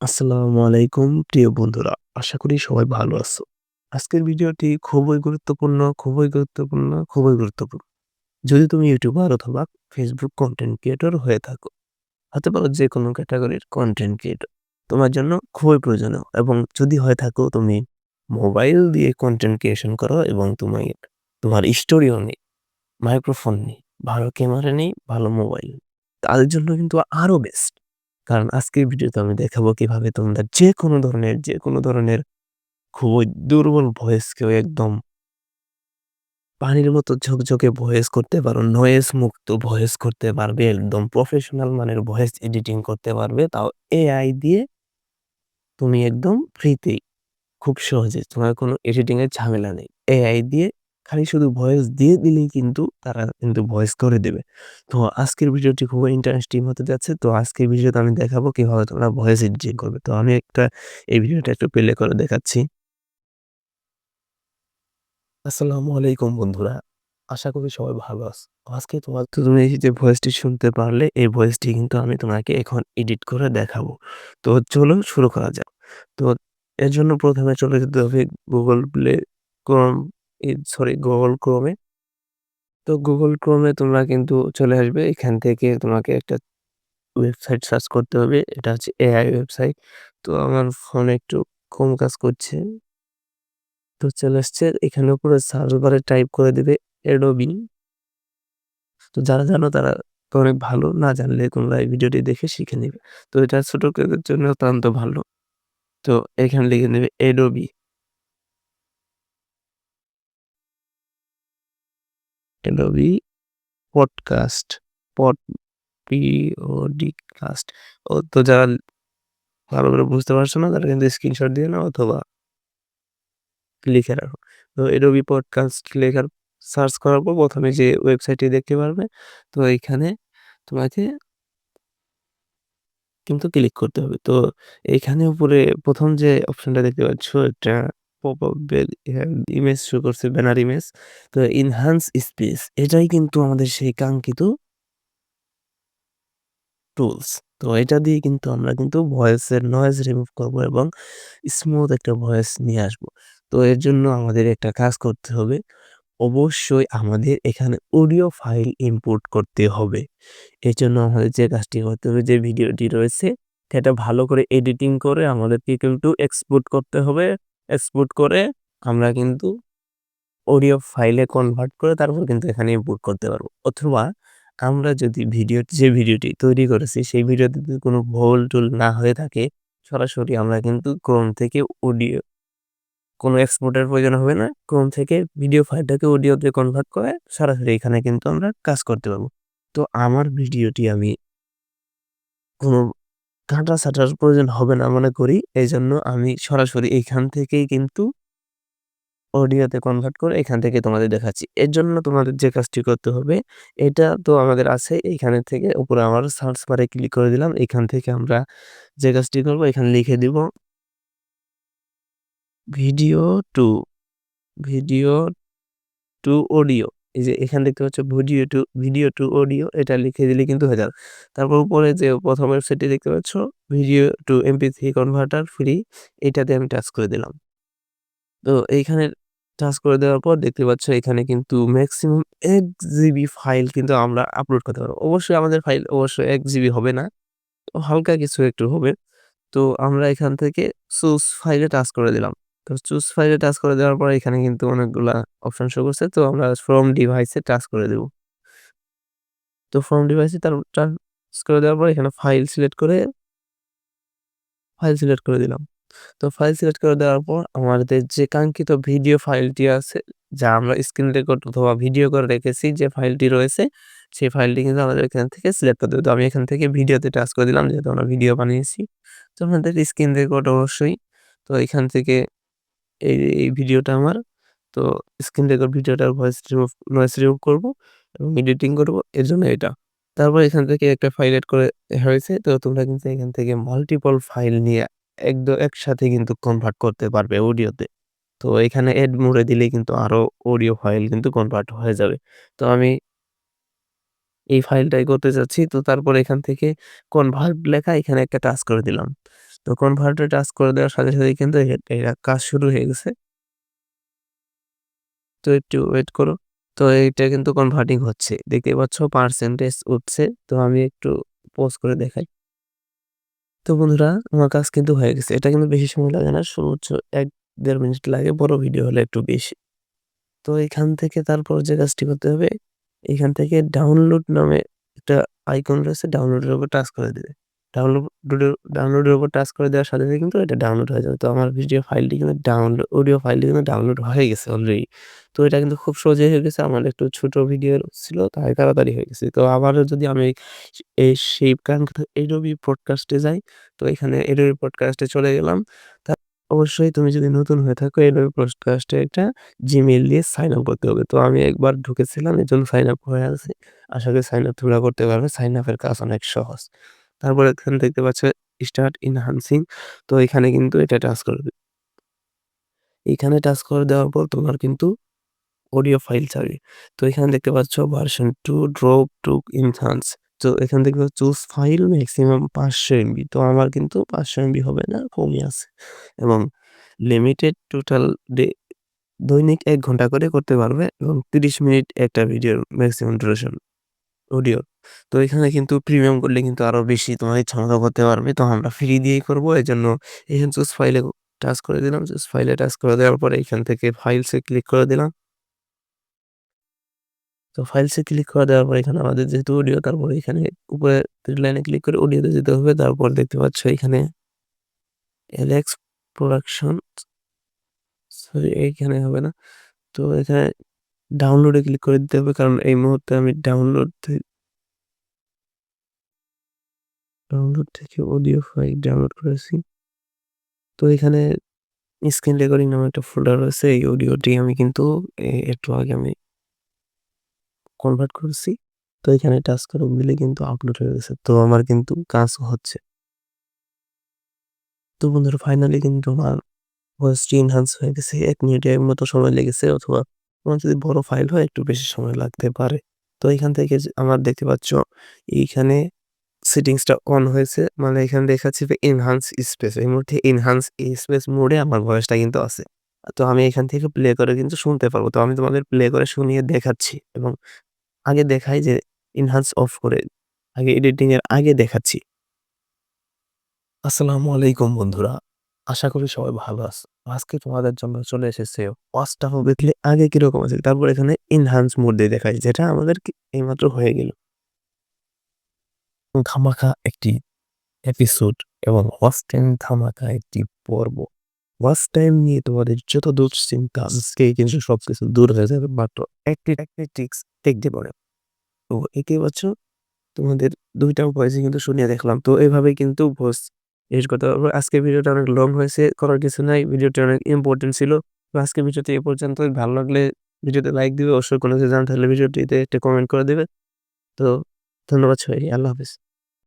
আসসালামু আলাইকুম প্রিয় বন্ধুরা। আশা করি সবাই ভালো আছো। আজকের ভিডিওটি খুবই গুরুত্বপূর্ণ, খুবই গুরুত্বপূর্ণ, খুবই গুরুত্বপূর্ণ। যদি তুমি ইউটিউবার অথবা ফেসবুক কন্টেন্ট ক্রিয়েটর হয়ে থাকো, হতে পারো যেকোনো ক্যাটাগরির কন্টেন্ট ক্রিয়েটর। তোমার জন্য খুবই প্রয়োজনীয় এবং যদি হয়ে থাকো তুমি মোবাইল দিয়ে কন্টেন্ট ক্রিয়েশন করো এবং তুমি তোমার স্টুডিও নেই, মাইক্রোফোন নেই, ভালো ক্যামেরা নেই, ভালো মোবাইল। তাদের জন্য কিন্তু আরও বেস্ট। কারণ আজকের ভিডিওতে আমি দেখাবো কীভাবে তোমরা যেকোনো ধরনের যেকোনো ধরনের খুবই দুর্বল ভয়েসকেও একদম পানির মতো ঝকঝকে ভয়েস করতে পারো। নয়েজ মুক্ত ভয়েস করতে পারবে। একদম প্রফেশনাল মানের ভয়েস এডিটিং করতে পারবে। তাও এআই দিয়ে তুমি একদম ফ্রিতেই খুব সহজে। তোমার কোনো এডিটিংয়ের ঝামেলা নেই। এআই দিয়ে খালি শুধু ভয়েস দিয়ে দিলেই কিন্তু তারা কিন্তু ভয়েস করে দেবে। তো আজকের ভিডিওটি খুবই ইন্টারেস্টিং হতে যাচ্ছে। তো আজকের ভিডিওতে আমি দেখাবো কীভাবে তোমরা ভয়েস এডিটিং করবে। তো আমি একটা এই ভিডিওটা একটু প্লে করে দেখাচ্ছি। আসসালামু আলাইকুম বন্ধুরা। আশা করি সবাই ভালো আছো। আজকে তোমার তো তুমি এই যে ভয়েসটি শুনতে পারলে, এই ভয়েসটি কিন্তু আমি তোমাকে এখন এডিট করে দেখাবো। তো চলো শুরু করা যাক। তো এর জন্য প্রথমে চলে যেতে হবে গুগল প্লে ই সরি গুগল ক্রোমে তো গুগল ক্রোমে তোমরা কিন্তু চলে আসবে। এখান থেকে তোমাকে একটা ওয়েবসাইট সার্চ করতে হবে। এটা হচ্ছে এআই ওয়েবসাইট। তো আমার ফোনে একটু কম কাজ করছে। তো চলে আসছে। এখানে উপরে সার্চ বারে টাইপ করে দিবে Adobe। তো যারা জানো তারা অনেক ভালো। না জানলে তোমরা এই ভিডিওটি দেখে শিখে নিবে। তো এটা ছোট কাজের জন্য অত্যন্ত ভালো। তো এখানে লিখে নেবে Adobe। Adobe podcast pod P O D cast. ও তো যারা ভালো করে বুঝতে পারছ না, তারা কিন্তু স্ক্রিনশট দিয়ে নাও অথবা লিখে রাখো। তো Adobe পডকাস্ট লেখার সার্চ করার পর ১ম এ যে ওয়েবসাইটটি দেখতে পারবে। তো এইখানে তোমাকে কিন্তু ক্লিক করতে হবে। তো এইখানে উপরে ১ম যে অপশনটা দেখতে পাচ্ছ, এটা ইমেজ শো করছে ব্যানার ইমেজ। তো ইনহান্স স্পেস এটাই কিন্তু আমাদের সেই কাঙ্ক্ষিত টুলস। তো এটা দিয়ে কিন্তু আমরা কিন্তু ভয়েসের নয়েজ রিমুভ করব এবং স্মুথ একটা ভয়েস নিয়ে আসব। তো এর জন্য আমাদের একটা কাজ করতে হবে। অবশ্যই আমাদের এখানে অডিও ফাইল ইম্পোর্ট করতে হবে। এর জন্য আমাদের যে কাজটি করতে হবে, যে ভিডিওটি রয়েছে, সেটা ভালো করে এডিটিং করে আমাদেরকে কিন্তু এক্সপোর্ট করতে হবে। এক্সপোর্ট করে আমরা কিন্তু অডিও ফাইলে কনভার্ট করে তারপর কিন্তু এখানে ইম্পোর্ট করতে পারব। অথবা আমরা যদি ভিডিও যে ভিডিওটি তৈরি করেছি, সেই ভিডিওতে যদি কোনো ভুল-টুল না হয়ে থাকে, সরাসরি আমরা কিন্তু Chrome থেকে অডিও কোনো এক্সপোর্টের প্রয়োজন হবে না। ক্রোম থেকে ভিডিও ফাইলটাকে অডিওতে কনভার্ট করে সরাসরি এখানে কিন্তু আমরা কাজ করতে পারব। তো আমার ভিডিওটি আমি কোনো কাটা-ছাঁটার প্রয়োজন হবে না মনে করি। এই জন্য আমি সরাসরি এখান থেকেই কিন্তু অডিওতে কনভার্ট করে এখান থেকে তোমাদের দেখাচ্ছি। এর জন্য তোমাদের যে কাজটি করতে হবে, এটা তো আমাদের আছে এইখানে থেকে উপরে আমার সার্চ বারে ক্লিক করে দিলাম। এখান থেকে আমরা যে কাজটি করব, এখানে লিখে দিব video to video to audio. এই যে এখানে দেখতে পাচ্ছ video to video to audio এটা লিখে দিলে কিন্তু হয়ে যাবে। তারপর উপরে যে ১ম ওয়েবসাইটটি দেখতে পাচ্ছ, video to MP three converter free এটাতে আমি টাচ করে দিলাম। তো এইখানে টাচ করে দেওয়ার পর দেখতে পাচ্ছ এখানে কিন্তু ম্যাক্সিমাম এক জিবি ফাইল কিন্তু আমরা আপলোড করতে পারব। অবশ্যই আমাদের ফাইল অবশ্যই এক জিবি হবে না। হালকা কিছু একটু হবে। তো আমরা এখান থেকে চুজ ফাইলে টাচ করে দিলাম। তো চুজ ফাইলে টাচ করে দেওয়ার পর এখানে কিন্তু অনেকগুলা অপশন শো করছে। তো আমরা ফ্রম ডিভাইসে টাচ করে দেব। তো ফ্রম ডিভাইসে তার টাচ করে দেওয়ার পর এখানে ফাইল সিলেক্ট করে ফাইল সিলেক্ট করে দিলাম। তো ফাইল সিলেক্ট করে দেওয়ার পর আমাদের যে কাঙ্ক্ষিত ভিডিও ফাইলটি আছে, যা আমরা স্ক্রিন রেকর্ড অথবা ভিডিও করে রেখেছি, যে ফাইলটি রয়েছে, সেই ফাইলটি কিন্তু আমাদের এখান থেকে সিলেক্ট করতে হবে। তো আমি এখান থেকে ভিডিওতে টাচ করে দিলাম, যেহেতু আমরা ভিডিও বানিয়েছি। তো আমাদের স্ক্রিন রেকর্ড অবশ্যই। তো এখান থেকে এই, এই ভিডিওটা আমার তো স্ক্রিন রেকর্ড ভিডিওটার ভয়েস রিমুভ নয়েজ রিমুভ করব এবং এডিটিং করব এর জন্য এটা। তারপর এখান থেকে একটা ফাইল এড করে হয়েছে। তো তোমরা কিন্তু এখান থেকে মাল্টিপল ফাইল নিয়ে একদম একসাথে কিন্তু কনভার্ট করতে পারবে অডিওতে। তো এখানে এড মোড এ দিলেই কিন্তু আরও অডিও ফাইল কিন্তু কনভার্ট হয়ে যাবে। তো আমি এই ফাইলটাই করতে যাচ্ছি তো তারপর এখান থেকে কনভার্ট লেখা এখানে একটা টাচ করে দিলাম। তো কনভার্টে টাচ করে দেওয়ার সাথে সাথেই কিন্তু এটা কাজ শুরু হয়ে গেছে। তো একটু ওয়েট করো। তো এইটা কিন্তু কনভার্টিং হচ্ছে। দেখতে পাচ্ছ পার্সেন্টেজ উঠছে। তো আমি একটু পোজ করে দেখাই। তো বন্ধুরা, আমার কাজ কিন্তু হয়ে গেছে। এটা কিন্তু বেশি সময় লাগে না। সর্বোচ্চ এক দেড় মিনিট লাগে, বড় ভিডিও হলে একটু বেশি। তো এখান থেকে তারপর যে কাজটি করতে হবে, এখান থেকে ডাউনলোড নামে একটা আইকন রয়েছে ডাউনলোডের উপর টাচ করে দেবে। ডাউনলোড ডাউনলোডের উপর টাচ করে দেওয়ার সাথে সাথে কিন্তু এটা ডাউনলোড হয়ে যাবে। তো আমার ভিডিও ফাইলটি কিন্তু ডাউনলোড অডিও ফাইলটি কিন্তু ডাউনলোড হয়ে গেছে অলরেডি তো এটা কিন্তু খুব সহজে হয়ে গেছে। আমার একটু ছোট ভিডিও ছিল, তাই তাড়াতাড়ি হয়ে গেছে। তো আবারও যদি আমি এই সেই কারণ এডোবি পডকাস্টে যাই, তো এখানে এডোবি পডকাস্টে চলে গেলাম। তা অবশ্যই তুমি যদি নতুন হয়ে থাকো এডোবি পডকাস্টে একটা জিমেল দিয়ে সাইন আপ করতে হবে। তো আমি একবার ঢুকেছিলাম, এর জন্য সাইন আপ হয়ে আছে। আশা করি সাইন আপ তোমরা করতে পারবে। সাইন আপের কাজ অনেক সহজ। তারপরে এখানে দেখতে পাচ্ছ স্টার্ট ইনহান্সিং তো এখানে কিন্তু এটা টাচ করবে এখানে টাচ করে দেওয়ার পর তোমার কিন্তু অডিও ফাইল চাবে। তো এখানে দেখতে পাচ্ছ version two drop to enhance তো এখান থেকে চুজ ফাইল ম্যাক্সিমাম পাঁচশো এমবি তো আমার কিন্তু পাঁচশো এমবি হবে না, কমই আছে। এবং লিমিটেড টোটাল ডে দৈনিক এক ঘণ্টা করে করতে পারবে এবং তিরিশ মিনিট একটা ভিডিওর ম্যাক্সিমাম ডিউরেশন অডিও তো এখানে কিন্তু প্রিমিয়াম করলে কিন্তু আরও বেশি তোমার ইচ্ছা মতো করতে পারবে। তো আমরা ফ্রি দিয়েই করব। এই জন্য এখানে চুজ ফাইলে টাচ করে দিলাম। চুজ ফাইলে টাচ করে দেওয়ার পরে এখান থেকে ফাইলসে ক্লিক করে দিলাম। তো ফাইলসে ক্লিক করে দেওয়ার পর এখানে আমাদের যেহেতু অডিও তারপরে এখানে উপরে লাইনে ক্লিক করে অডিওতে যেতে হবে। তারপর দেখতে পাচ্ছ এখানে এলেক্স প্রোডাকশন সরি এইখানে হবে না। তো এখানে ডাউনলোডে ক্লিক করে দিতে হবে। কারণ এই মুহূর্তে আমি ডাউনলোড ডাউনলোড থেকে অডিও ফাইল ডাউনলোড করেছি। তো এখানে স্ক্রিন রেকর্ডিং নামে একটা ফোল্ডার রয়েছে, এই অডিওটি আমি কিন্তু একটু আগে আমি কনভার্ট করেছি। তো এখানে টাচ করে দিলে কিন্তু আপলোড হয়ে গেছে, তো আমার কিন্তু কাজ হচ্ছে। তো বন্ধুরা ফাইনালি কিন্তু আমার ভয়েসটি এনহান্স হয়ে গেছে, এক মিনিটের মতো সময় লেগেছে, অথবা তোমার যদি বড় ফাইল হয়, একটু বেশি সময় লাগতে পারে। তো এখান থেকে আমার দেখতে পাচ্ছ, এইখানে সেটিংসটা অন হয়েছে। মানে এখানে দেখাচ্ছে যে এনহান্স স্পেস এই মুহূর্তে এনহান্স স্পেস মোডে আমার ভয়েসটা কিন্তু আছে। তো আমি এখান থেকে প্লে করে কিন্তু শুনতে পারব। তো আমি তোমাদের প্লে করে শুনিয়ে দেখাচ্ছি এবং আগে দেখাই যে এনহান্স অফ করে আগে এডিটিং এর আগে দেখাচ্ছি। আসসালামু আলাইকুম বন্ধুরা। আশা করি সবাই ভালো আছে, আজকে তোমাদের জন্য চলে এসেছে ওয়াচটা দেখলে আগে কীরকম আছে তারপর এখানে এনহান্স মোড দিয়ে দেখাই, যেটা আমাদের এইমাত্র হয়ে গেল। ধামাকা একটি এপিসোড এবং ওয়াচ টাইম ধামাকা একটি পর্ব। ওয়াচ টাইম নিয়ে তোমাদের যত দুশ্চিন্তা আজকে কিন্তু সবকিছু দূর হয়ে যাবে, মাত্র একটি একটি দেখতে পারে তো একে বছর তোমাদের দুইটা ভয়েসে কিন্তু শুনিয়ে দেখলাম। তো এইভাবে কিন্তু ভয়েস এর কথা আজকে ভিডিওটা অনেক লং হয়েছে, করার কিছু নাই ভিডিওটা অনেক ইম্পর্টেন্ট ছিল। তো আজকে ভিডিওটি এ পর্যন্ত ভালো লাগলে ভিডিওতে লাইক দিবে, অবশ্যই কোনো কিছু জানতে হলে ভিডিওটিতে একটা কমেন্ট করে দেবে। তো ধন্যবাদ সবাই আল্লাহ হাফিজ।